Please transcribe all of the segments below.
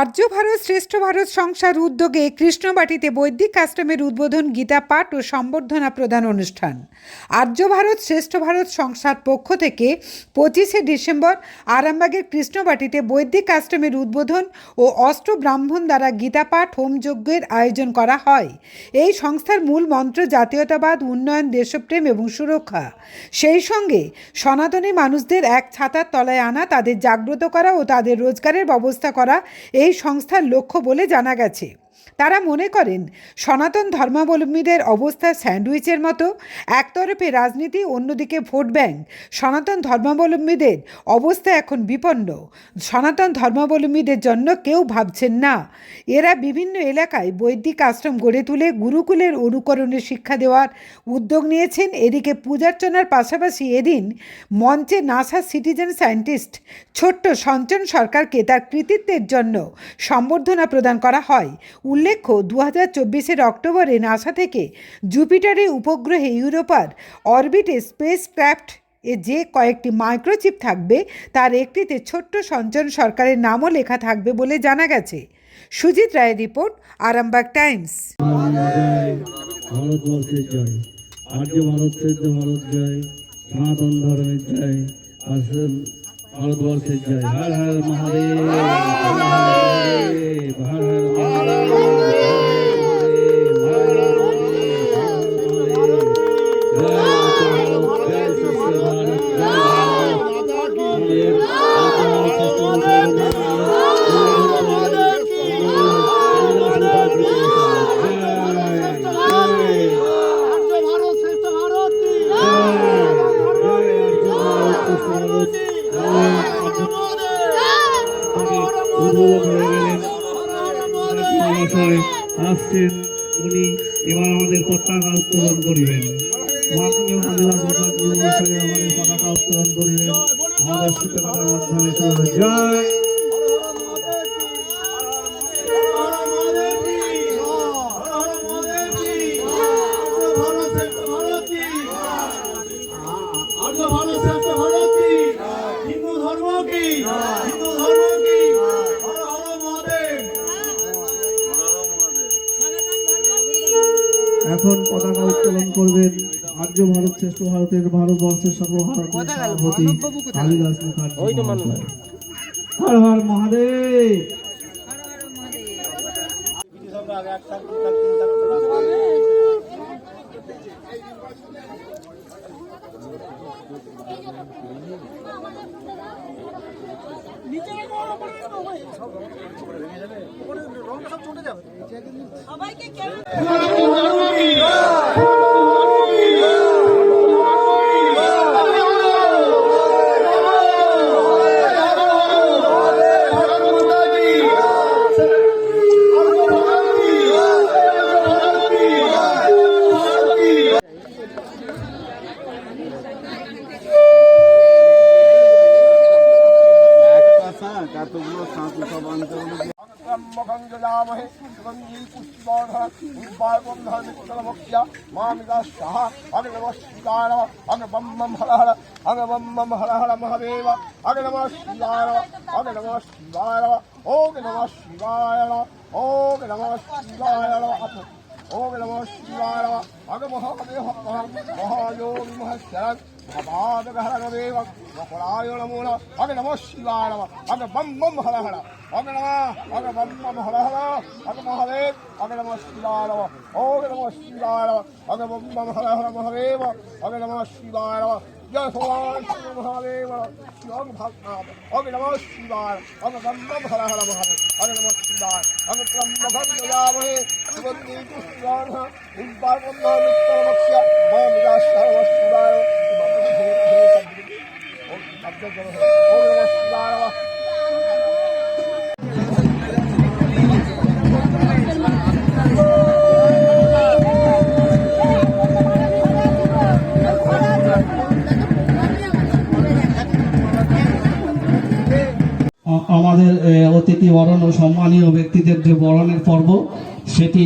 আর্য ভারত, শ্রেষ্ঠ ভারত সংসার উদ্যোগে কৃষ্ণবাটিতে বৈদিক আশ্রমের উদ্বোধন গীতা পাঠ ও সম্বর্ধনা প্রদান অনুষ্ঠান। আর্য ভারত, শ্রেষ্ঠ ভারত সংসার পক্ষ থেকে পঁচিশে ডিসেম্বর আরামবাগের কৃষ্ণবাটিতে বৈদিক আশ্রমের উদ্বোধন ও অষ্ট ব্রাহ্মণ দ্বারা গীতা পাঠ হোমযজ্ঞের আয়োজন করা হয়। এই সংস্থার মূল মন্ত্র জাতীয়তাবাদ, উন্নয়ন, দেশপ্রেম এবং সুরক্ষা। সেই সঙ্গে সনাতনী মানুষদের এক ছাতার তলায় আনা, তাদের জাগ্রত করা ও তাদের রোজগারের ব্যবস্থা করা এই সংস্থার লক্ষ্য বলে জানা গেছে। তারা মনে করেন, সনাতন ধর্মাবলম্বীদের অবস্থা স্যান্ডউইচের মতো, একতরফে রাজনীতি অন্যদিকে ভোট ব্যাংক, সনাতন ধর্মাবলম্বীদের অবস্থা এখন বিপন্ন। সনাতন ধর্মাবলম্বীদের জন্য কেউ ভাবছেন না। এরা বিভিন্ন এলাকায় বৈদিক আশ্রম গড়ে তুলে গুরুকুলের অনুকরণে শিক্ষা দেওয়ার উদ্যোগ নিয়েছেন। এদিকে পূজার্চনার পাশাপাশি এদিন মঞ্চে নাসা সিটিজেন সায়েন্টিস্ট ছোট্ট সঞ্চন সরকারকে তার কৃতিত্বের জন্য সম্বর্ধনা প্রদান করা হয়। উল্লেখ্য দু হাজার চব্বিশের অক্টোবরে নাসা থেকে জুপিটারে উপগ্রহে ইউরোপার অরবিটে স্পেস ক্রাফট এ যে কয়েকটি মাইক্রোচিপ থাকবে, তার একটিতে ছোট্ট সঞ্চন সরকারের নামও লেখা থাকবে বলে জানা গেছে। সুজিত রায়ের রিপোর্ট, আরামবাগ টাইমস। ভারতবর্ষের জয় জয় ভারতবর্ষের জয়। হর হর মহাদেব, হর হর আসছেন উনি এবার আমাদের পতাকা এখন পতাকা উত্তোলন করবেন আর্য ভারত শ্রেষ্ঠ ভারতের ভারতবর্ষের সর্বভারতীয় সভাপতি কালিদাস মুখার্জি। হর হর মহাদেব। ব্রহ্মগঞ্জলামহে সুগন্ধি পুষ্টিবর্ধন উদ্বায়বন্ধনমিত্তলমক্ষ্য মামিদা সাহ অগ নম নম অগ বম হর হর অগ বম হর হর মহাদেব অগ নম নম অগ নম শিবায় ওগ নম শিবায় ওগ নম শিবায় ওম নমঃ শিবায় অগ মহাদেব মহাযোগী মহাশরণ মহাপাদগহরণদেব মকরায় নমো নমঃ অগ নমঃ শিবায় নমঃ অগ বম বম হর হর অগ নমঃ অগ বম বম হর হর অগ মহাদেব অগ নমঃ শিবায় নমঃ ওম নমঃ শিবায় নমঃ অগ বম বম হর হর মহাদেব অগ নমঃ শিবায় নমঃ জয় ভগবান শ্রী মহাদেব শিবং ভক্তনাথ অগ নমঃ শিবায় অগ বম বম হর হর মহাদেব অগ নমঃ শিবায় অগ ত্রম্বকং যজামহে সুগন্ধি পুষ্টিবর্ধ উদ্বারবন্ধ নিত্যমক্ষ্য মম বিদাস সর্ব শিবায় ওম নমঃ শিবায় আ- আমাদের অতিথি বরণ ও সম্মানীয় ব্যক্তিদের যে বরণের পর্ব, সেটি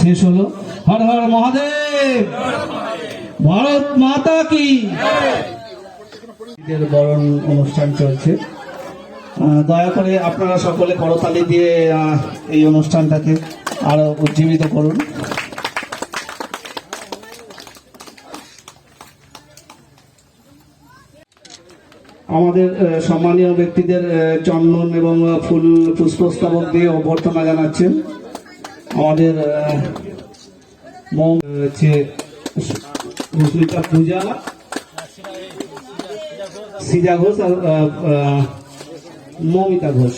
শেষ হলো। হর হর মহাদেব! ভারত মাতা কি? এদের বরণ অনুষ্ঠান চলছে। দয়া করে আপনারা সকলে করতালি দিয়ে এই অনুষ্ঠানটাকে আরও উজ্জীবিত করুন। আমাদের সম্মানীয় ব্যক্তিদের চন্দন এবং ফুল পুষ্পস্তবক দিয়ে অভ্যর্থনা জানাচ্ছেন। আমাদের মৌ হচ্ছে পূজা। সিজা ঘোষ আর মৌমিতা ঘোষ।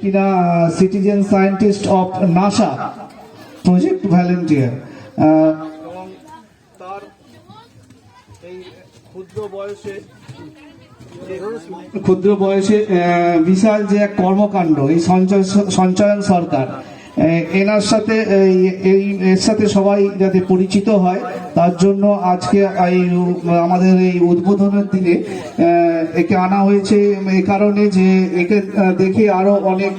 কিনা citizen scientist of NASA project volunteer এবং তার এই ক্ষুদ্র বয়সে ক্ষুদ্র বয়সে বিশাল যে এক কর্মকাণ্ড এই সঞ্চয় সঞ্চয়ন সরকার এনার সাথে এই এর সাথে সবাই যাতে পরিচিত হয়, তার জন্য আজকে এই আমাদের এই উদ্বোধনের দিনে একে আনা হয়েছে, এ কারণে যে একে দেখে আরও অনেক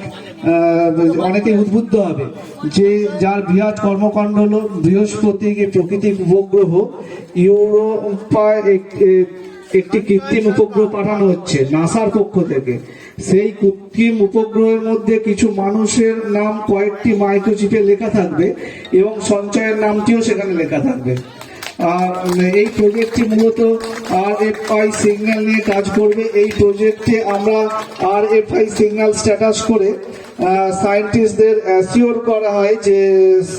অনেকে উদ্বুদ্ধ হবে যে যার বৃহৎ কর্মকাণ্ড হলো বৃহস্পতি প্রকৃতির উপগ্রহ ইউরোপা এক- এ- একটি কৃত্রিম উপগ্রহ পাঠানো হচ্ছে নাসার পক্ষ থেকে। সেই কৃত্রিম উপগ্রহের মধ্যে কিছু মানুষের নাম কয়েকটি মাইক্রোচিপে লেখা থাকবে এবং সঞ্চয়ের নামটিও সেখানে লেখা থাকবে। আর এই প্রজেক্টটি মূলত আর এফ আই সিগন্যাল নিয়ে কাজ করবে। এই প্রজেক্টে আমরা R F I signal status করে সায়েন্টিস্টদের অ্যাসিওর করা হয় যে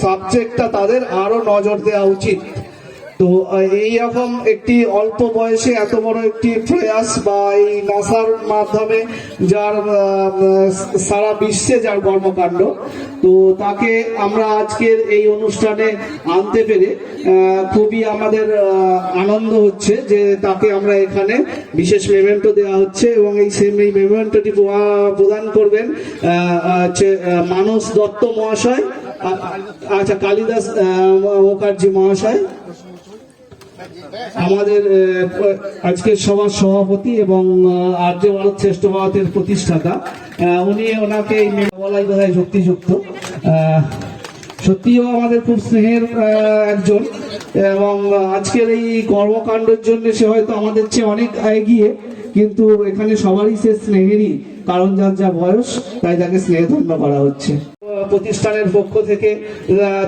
সাবজেক্টটা তাদের আরও নজর দেওয়া উচিত। তো এই রকম একটি অল্প বয়সে এত বড় একটি প্রয়াস বা এই নাসার মাধ্যমে যার সারা বিশ্বে যার কর্মকাণ্ড, তো তাকে আমরা আজকের এই অনুষ্ঠানে আনতে পেরে খুবই আমাদের আনন্দ হচ্ছে যে তাকে আমরা এখানে বিশেষ মেমেন্টো দেওয়া হচ্ছে এবং এই সেম এই মেমেন্টোটি প্রদান করবেন মানস দত্ত মহাশয় আচ্ছা কালিদাস মুখার্জি মহাশয় আমাদের আজকের সভার সভাপতি এবং আর্য ভারত শ্রেষ্ঠ ভারতের প্রতিষ্ঠাতা উনি ওনাকে বলাই বোধহয় যুক্তিযুক্ত। সত্যিও আমাদের খুব স্নেহের একজন। এবং আজকের এই কর্মকাণ্ডের জন্য সে হয়তো আমাদের চেয়ে অনেক এগিয়ে, কিন্তু এখানে সবারই সে স্নেহেরই কারণ যার যা বয়স, তাই তাকে স্নেহধন্য করা হচ্ছে। প্রতিষ্ঠানের পক্ষ থেকে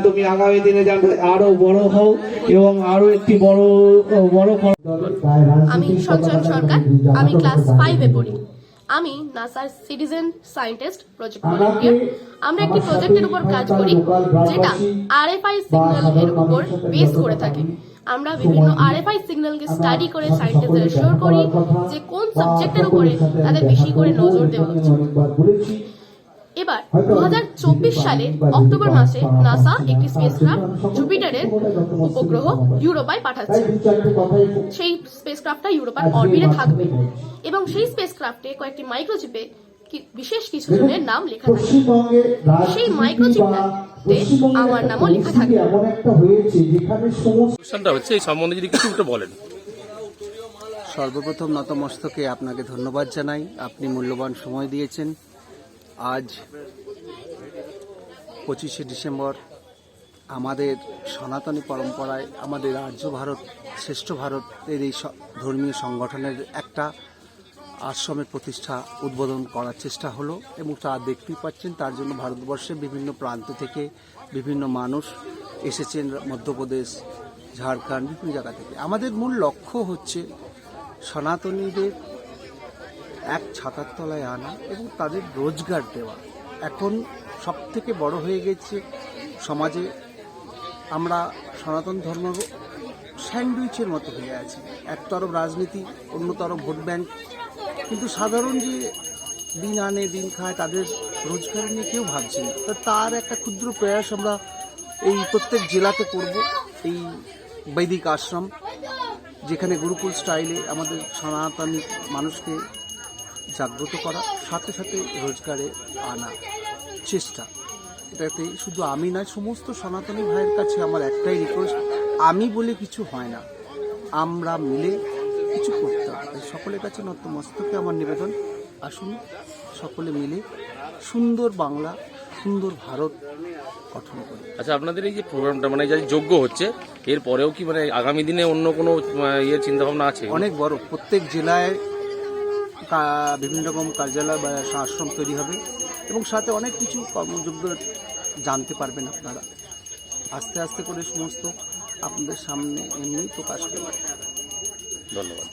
তুমি আগামী দিনে জানবে আরও বড় হও এবং আরও একটি বড় বড় আমি সঞ্চয়ন সরকার আমি ক্লাস ফাইভে পড়ি। আমি নাসার সিটিজেন সায়েন্টিস্ট প্রজেক্ট ভলান্টিয়ার আমরা একটি প্রজেক্টের উপর কাজ করি যেটা আরএফআই সিগন্যাল এর উপর বেস করে থাকে। আমরা বিভিন্ন আরএফআই সিগন্যালকে স্টাডি করে সায়েন্টিস্টদের এশিওর করি যে কোন সাবজেক্টের উপরে তাদের বেশি করে নজর দেওয়া উচিত। এবার দু সালের অক্টোবর মাসে নাসা একটি স্পেসক্রাফট জুপিটারের উপগ্রহ ইউরোপায় পাঠাচ্ছে। সেই স্পেসক্রাফটটা ইউরোপার অরবিটে থাকবে। এবং সেই স্পেসক্রাফটে কয়েকটি মাইক্রোচিপে কি- বিশেষ কিছু জনের নাম লেখা থাকে। সেই মাইক্রোচিপটাতে আমার নামও লেখা থাকবে হচ্ছে এই সম্বন্ধে যদি কিছু বলেন। সর্বপ্রথম নতমস্তকে আপনাকে ধন্যবাদ জানাই। আপনি মূল্যবান সময় দিয়েছেন। আজ পঁচিশে ডিসেম্বর আমাদের সনাতনী পরম্পরায় আমাদের আর্য ভারত, শ্রেষ্ঠ ভারতের এই ধর্মীয় সংগঠনের একটা আশ্রমের প্রতিষ্ঠা উদ্বোধন করার চেষ্টা হলো এবং তা দেখতেই পাচ্ছেন, তার জন্য ভারতবর্ষের বিভিন্ন প্রান্ত থেকে বিভিন্ন মানুষ এসেছেন, মধ্যপ্রদেশ, ঝাড়খণ্ড, বিভিন্ন জায়গা থেকে। আমাদের মূল লক্ষ্য হচ্ছে সনাতনীদের এক ছাতার তলায় আনা এবং তাদের রোজগার দেওয়া। এখন সব থেকে বড় হয়ে গেছে সমাজে আমরা সনাতন ধর্ম স্যান্ডউইচের মতো হয়ে আছি। এক তরফ রাজনীতি অন্য তরফ ভোট ব্যাংক। কিন্তু সাধারণ যে দিন আনে, দিন খায়, তাদের রোজগার নিয়ে কেউ ভাবছে না। তো তার একটা ক্ষুদ্র প্রয়াস আমরা এই প্রত্যেক জেলাতে করব। এই বৈদিক আশ্রম, যেখানে গুরুকুল স্টাইলে আমাদের সনাতনী মানুষকে জাগ্রত করা সাথে সাথে রোজগারে আনা চেষ্টা। এটাতে শুধু আমি নয় সমস্ত সনাতনী ভাইয়ের কাছে আমার একটাই রিকোয়েস্ট আমি বলে কিছু হয় না। আমরা মিলে কিছু করতে হবে। তাই সকলের কাছে নতমস্তকে আমার নিবেদন। আসুন সকলে মিলে সুন্দর বাংলা সুন্দর ভারত গঠন করি। আচ্ছা আপনাদের এই যে প্রোগ্রামটা মানে যে যোগ্য হচ্ছে এর পরেও কি মানে আগামী দিনে অন্য কোনো ইয়ে চিন্তা ভাবনা আছে? অনেক বড়। প্রত্যেক জেলায় বিভিন্ন রকম কার্যালয় বা আশ্রম তৈরি হবে এবং সাথে অনেক কিছু কর্মযোগ্য জানতে পারবেন আপনারা। আস্তে আস্তে করে সমস্ত আপনাদের সামনে এমনি প্রকাশ করবেন ধন্যবাদ।